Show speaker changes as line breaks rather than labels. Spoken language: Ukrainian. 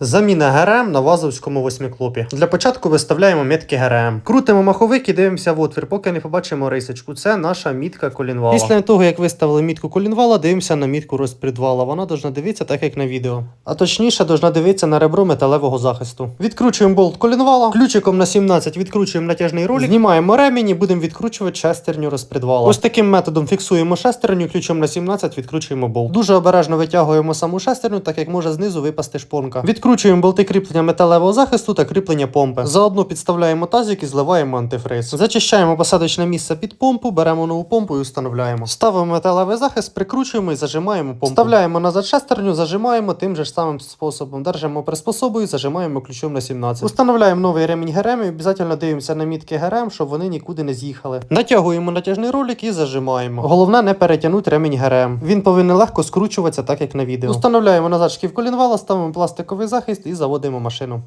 Заміна ГРМ на вазовському восьмиклопі. Для початку виставляємо метки ГРМ. Крутимо маховик і дивимося в отвір, поки не побачимо рисочку. Це наша мітка колінвала. Після того, як виставили мітку колінвала, дивимося на мітку розпредвала. Вона должна дивитися так, як на відео. А точніше, должна дивитися на ребро металевого захисту. Відкручуємо болт колінвала, ключиком на 17 відкручуємо натяжний ролик, знімаємо ремінь і будемо відкручувати шестерню розпредвала. Ось таким методом фіксуємо шестерню, ключом на 17 відкручуємо болт. Дуже обережно витягуємо саму шестерню, так як може знизу випасти шпонка. Відкручуємо болти кріплення металевого захисту та кріплення помпи. Заодно підставляємо тазик і зливаємо антифриз. Зачищаємо посадочне місце під помпу, беремо нову помпу і встановляємо. Ставимо металевий захист, прикручуємо і зажимаємо помпу. Вставляємо назад шестерню, зажимаємо тим же ж самим способом. Держимо приспособою, зажимаємо ключом на 17. Установляємо новий ремінь ГРМ і обов'язково дивимося на мітки ГРМ, щоб вони нікуди не з'їхали. Натягуємо натяжний ролик і зажимаємо. Головне не перетягнути ремінь ГРМ. Він повинен легко скручуватися, так як на відео. Установляємо назад шків колінвала, ставимо пластиковий захист і заводимо машину.